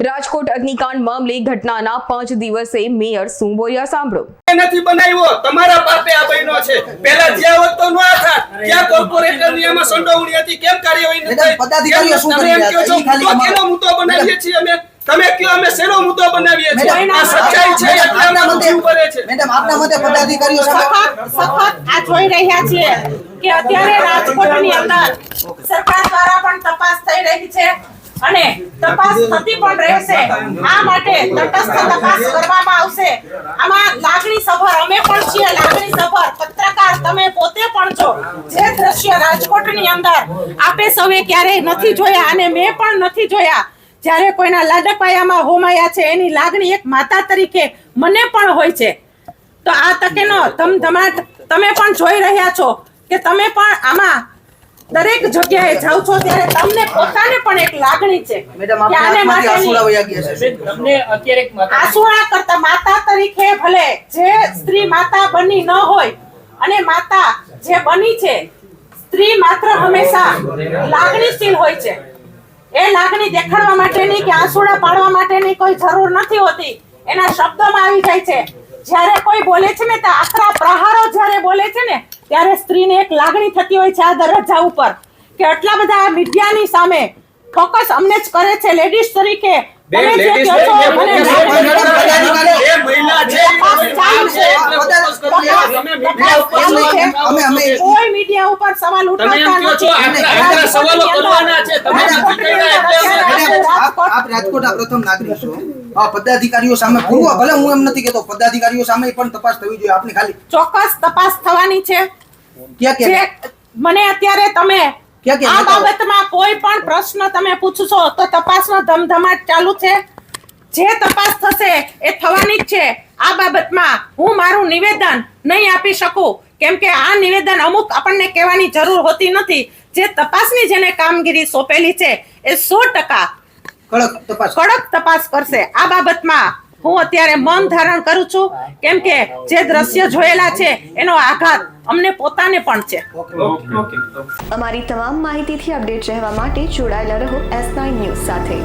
રાજકોટ અગ્નિકાંડ મામલે ઘટનાના પાંચ દિવસે મેયર શું બોલ્યા સાંભળો. નથી બનાવ્યો? તમારા પાપે આ બન્યો છે. પહેલા જ્યાં હોત તો ન થાત. ત્યાં કોર્પોરેટરની એમાં સંડોવણી હતી. કેમ કાર્યવાહી ન થઈ? પદાધિકારીઓ શું કરી રહ્યા છે? કેનો મુદ્દો બનાવીએ છીએ અમે? તમે કયો અમે શેનો મુદ્દો બનાવીએ છીએ? આ સચ્ચાઈ છે આપના મતે- ઉપર છે. મેડમ આપના મતે પદાધિકારીઓ સખત સખત આ જોઈ રહ્યા છીએ કે અત્યારે રાજકોટની અંદર સરકાર દ્વારા પણ તપાસ થઈ રહી છે અને તપાસ થતી પણ રહેશે. આ માટે તટસ્થ તપાસ કરવામાં આવશે. આમાં લાગણી સભર, અમે પણ છીએ લાગણી સભર. પત્રકાર, તમે પોતે પણ છો. જે દ્રશ્ય રાજકોટની અંદર આપે સૌએ ક્યારેય નથી જોયા અને મેં પણ નથી જોયા. જ્યારે કોઈના લાડપાયામાં હોમાયા છે, એની લાગણી એક માતા તરીકે મને પણ હોય છે. તો આ તકેનો ધમધમાટ તમે પણ જોઈ રહ્યા છો કે તમે પણ આમાં દરેક જગ્યાએ જાઓ છો ત્યારે તમને પોતાને પણ એક લાગણી છે મેડમ આને તમને અત્યારે એક માતા કરતા માતા તરીકે ભલે જે સ્ત્રી માતા બની ન હોય અને માતા જે બની છે સ્ત્રી માત્ર હંમેશા લાગણીશીલ હોય છે. એ લાગણી દેખાડવા માટેની કે આંસુડા પાડવા માટેની કોઈ જરૂર નથી હોતી. એના શબ્દોમાં આવી જાય છે જ્યારે કોઈ બોલે છે ને આકરા પ્રહારો જ્યારે બોલે છે ને ત્યારે સ્ત્રીને એક લાગણી થતી હોય છે આ દરજ્જા ઉપર કે આટલા બધા મીડિયાની સામે ફોકસ અમને જ કરે છે. લેડીઝ તરીકે બે લેડીઝ. એ મહિલા છે. અમે અમે કોઈ મીડિયા ઉપર સવાલ ઉઠાવતા નથી. આટલા- આટલા સવાલો કરવાના છે. તમે રાજકોટની નથી અંદર કર્યા એટલે અત્યારે મેડમ, આપ રાજકોટના પ્રથમ નાગરિક છો. આ પદાધિકારીઓ સામે પૂર્વ ભલે હું એમ નથી કેતો પદાધિકારીઓ સામે પણ તપાસ થવી જોઈએ. આપની ખાલી ચોક્કસ તપાસ થવાની છે. ક્યાં ક્યાં? મને અત્યારે તમે આ બાબતમાં કોઈ પણ પ્રશ્ન તમે પૂછશો તો તપાસનો ધમધમાટ ચાલુ છે. જે તપાસ થશે એ થવાની જ છે. આ બાબતમાં હું મારું નિવેદન નહીં આપી શકું. કેમ કે આ નિવેદન અમુક આપણને કહેવાની જરૂર હોતી નથી. જે તપાસની જેને કામગીરી સોંપેલી છે એ સો ટકા કડક તપાસ. કડક તપાસ કરશે. આ બાબતમાં હું અત્યારે મૌન ધારણ કરું છું. કેમ કે જે દ્રશ્ય જોયેલા છે એનો આઘાત અમને પોતાને પણ છે. અમારી તમામ માહિતીથી અપડેટ રહેવા માટે જોડાયેલા રહો એસ નાઇન ન્યૂઝ સાથે.